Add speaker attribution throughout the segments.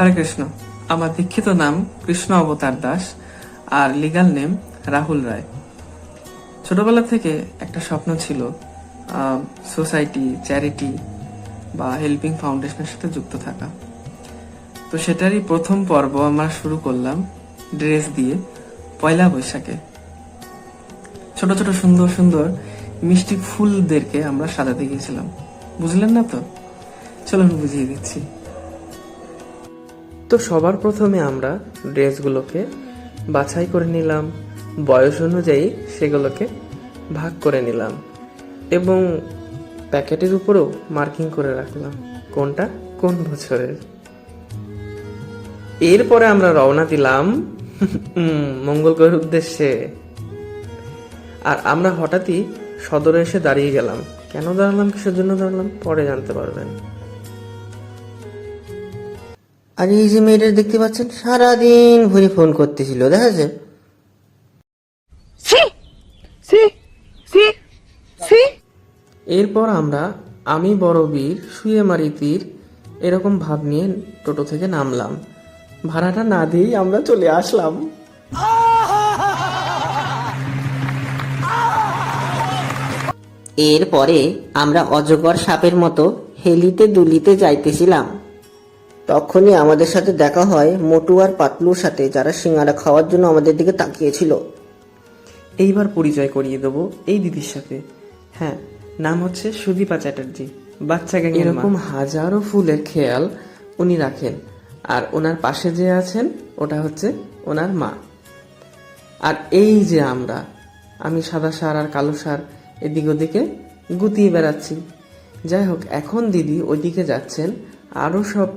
Speaker 1: হরে কৃষ্ণ। আমার দীক্ষিত নাম কৃষ্ণ অবতার দাস, আর লিগাল নেম রাহুল রায়। ছোটবেলা থেকে একটা স্বপ্ন ছিল সোসাইটি চ্যারিটি বা হেল্পিং ফাউন্ডেশনের সাথে যুক্ত থাকা। তো সেটারই প্রথম পর্ব আমরা শুরু করলাম ড্রেস দিয়ে, পয়লা বৈশাখে। ছোট ছোট সুন্দর সুন্দর মিষ্টি ফুলদেরকে আমরা সাজাতে গিয়েছিলাম। বুঝলেন না তো? চলুন বুঝিয়ে দিচ্ছি। তো সবার প্রথমে আমরা ড্রেসগুলোকে বাছাই করে নিলাম, বয়স অনুযায়ী সেগুলোকে ভাগ করে নিলাম এবং প্যাকেটের উপরেও মার্কিং করে রাখলাম কোনটা কোন বছরের। এরপরে আমরা রওনা দিলাম মঙ্গল গ্রহের উদ্দেশ্যে। আর আমরা হঠাৎই সদরে এসে দাঁড়িয়ে গেলাম। কেন দাঁড়ালাম, কিসের জন্য দাঁড়ালাম, পরে জানতে পারবেন।
Speaker 2: আর এই যে মেয়েটা দেখতে পাচ্ছেন সারাদিন ভরে ফোন করতেছিল দেখা.
Speaker 1: এরপর আমরা আমি বড় বীর শুয়ে মারি তীর এরকম ভাব নিয়ে টোটো থেকে নামলাম। ভাড়াটা না দিয়েই আমরা চলে আসলাম।
Speaker 2: এরপরে আমরা অজগর সাপের মতো হেলিতে দুলিতে যাইতেছিলাম। তখনই আমাদের সাথে দেখা হয় মোটু আর পাতলুর সাথে যারা সিঙ্গারা খাওয়ার জন্য আমাদের দিকে তাকিয়েছিল।
Speaker 1: এইবার পরিচয় করিয়ে দেবো এই দিদির সাথে। হ্যাঁ নাম হচ্ছে সুদীপা চ্যাটার্জি বাচ্চা গ্যাং এরকম হাজারো ফুলের খেয়াল উনি রাখেন আর ওনার পাশে যে আছেন ওটা হচ্ছে ওনার মা। আর এই যে আমরা আমি সাদা সার আর কালো সার এদিক ওদিকে গুতিয়ে বেড়াচ্ছি। যাই হোক এখন দিদি ওইদিকে যাচ্ছেন আরও সব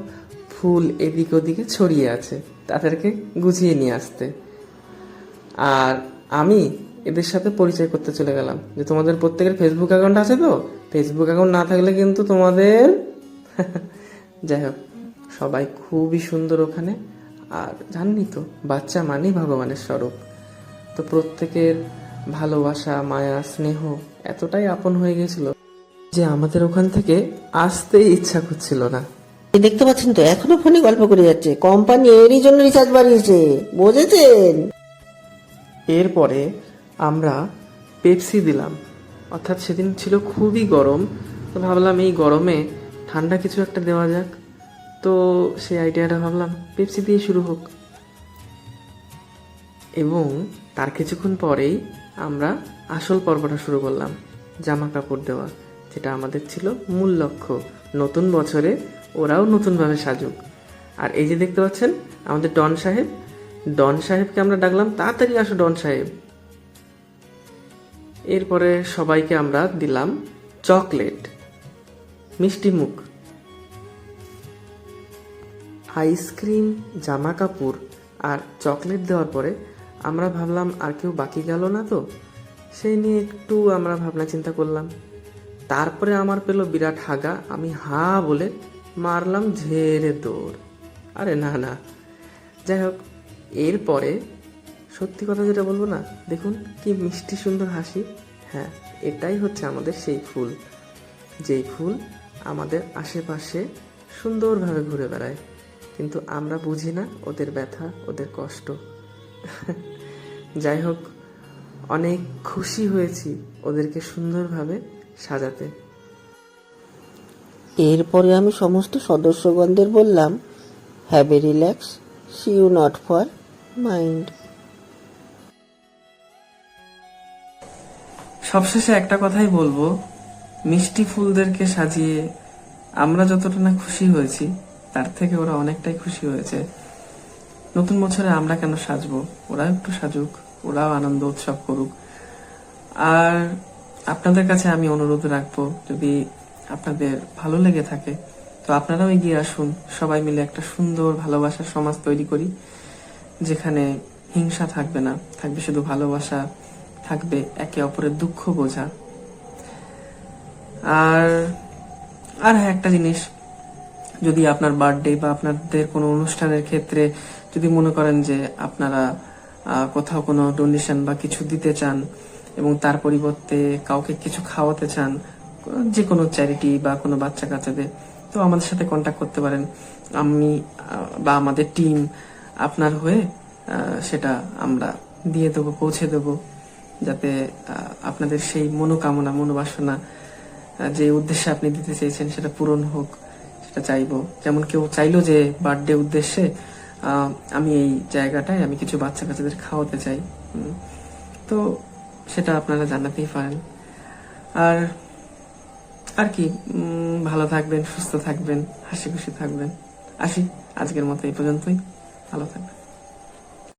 Speaker 1: ফুল এদিক ওদিকে ছড়িয়ে আছে, তাদেরকে গুছিয়ে নিয়ে আসতে। আর আমি এদের সাথে পরিচয় করতে চলে গেলাম। যে তোমাদের প্রত্যেকের ফেসবুক অ্যাকাউন্ট আছে তো? ফেসবুক অ্যাকাউন্ট না থাকলে কিন্তু তোমাদের যাই হোক, সবাই খুবই সুন্দর ওখানে। আর জাননি তো, বাচ্চা মানেই ভগবানের স্বরূপ। তো প্রত্যেকের ভালোবাসা, মায়া, স্নেহ এতটাই আপন হয়ে গেছিল যে আমাদের ওখান থেকে আসতেই ইচ্ছা করছিল না।
Speaker 2: দেখতে পাচ্ছেন তো, এখনও ফোনে গল্প করে যাচ্ছে। কোম্পানি এরই জন্য রিচার্জ বাড়িয়েছে, বুঝেছেন?
Speaker 1: এরপরে আমরা পেপসি দিলাম। অর্থাৎ সেদিন ছিল খুবই গরম, তো ভাবলাম এই গরমে ঠান্ডা কিছু একটা দেওয়া যাক। তো সেই আইডিয়াটা ভাবলাম, পেপসি দিয়ে শুরু হোক। এবং তার কিছুক্ষণ পরেই আমরা আসল পর্বটা শুরু করলাম, জামা কাপড় দেওয়া, যেটা আমাদের ছিল মূল লক্ষ্য। নতুন বছরে ওরাও নতুনভাবে সাজুক। আর এই যে দেখতে পাচ্ছেন, আমাদের ডন সাহেব। ডন সাহেবকে আমরা ডাকলাম, তাড়াতাড়ি আসো ডন সাহেব। এরপরে সবাইকে আমরা দিলাম চকলেট। মিষ্টি মুখ। আইসক্রিম জামা কাপড় আর চকলেট দেওয়ার পরে আমরা ভাবলাম, আর কেউ বাকি গেল না তো? সেই নিয়ে একটু আমরা ভাবনা চিন্তা করলাম। তারপরে আমার পেল বিরাট হাগা, আমি হা বলে মারলাম ঝেড়ে দৌড় আরে না না। যাই হোক এরপরে সত্যি কথা যেটা বলব না, দেখুন কি মিষ্টি সুন্দর হাসি। হ্যাঁ এটাই হচ্ছে আমাদের সেই ফুল। যেই ফুল আমাদের আশেপাশে সুন্দরভাবে ঘুরে বেড়ায়। কিন্তু আমরা বুঝি না ওদের ব্যথা, ওদের কষ্ট। যাই হোক অনেক খুশি হয়েছি ওদেরকে সুন্দরভাবে সাজাতে।
Speaker 2: এরপরে আমি সমস্ত সদস্যগণদের বললাম have a relax see you not for mind
Speaker 1: সবশেষে একটা কথাই বলব, মিষ্টি ফুলদেরকে সাজিয়ে আমরা যতটা না খুশি হয়েছি, তার থেকে ওরা অনেকটাই খুশি হয়েছে। নতুন বছরে আমরা কেন সাজবো? ওরাও একটু সাজুক, ওরাও আনন্দ উৎসব করুক। আর আপনাদের কাছে আমি অনুরোধ রাখব, যদি আপনাদের ভালো লেগে থাকে, তো আপনারাও এগিয়ে আসুন। সবাই মিলে একটা সুন্দর ভালোবাসার সমাজ তৈরি করি, যেখানে হিংসা থাকবে না, থাকবে শুধু ভালোবাসা, থাকবে একে অপরের দুঃখ বোঝা। আর আর হ্যাঁ একটা জিনিস, যদি আপনার বার্থডে বা আপনাদের কোনো অনুষ্ঠানের ক্ষেত্রে যদি মনে করেন যে আপনারা কোথাও কোনো ডোনেশন বা কিছু দিতে চান এবং তার পরিবর্তে কাউকে কিছু খাওয়াতে চান যে কোনো চ্যারিটি বা কোনো বাচ্চা কাচ্চাদের তো আমাদের সাথে কন্ট্যাক্ট করতে পারেন। আমি বা আমাদের টিম আপনার হয়ে সেটা আমরা দিয়ে দেবো, পৌঁছে দেবো। যাতে আপনাদের সেই মনোকামনা, মনোবাসনা যে উদ্দেশ্যে আপনি দিতে চেয়েছেন সেটা পূরণ হোক, সেটা চাইব। যেমন কেউ চাইলো যে বার্থডে উদ্দেশ্যে আমি এই জায়গাটায় আমি কিছু বাচ্চা কাচ্চাদের খাওয়াতে চাই। তো সেটা আপনারা জানাতেই পারেন। আর আর কি ভালো থাকবেন, সুস্থ থাকবেন, হাসি খুশি থাকবেন। আসি, আজকের মতো এই পর্যন্তই। ভালো থাকবেন।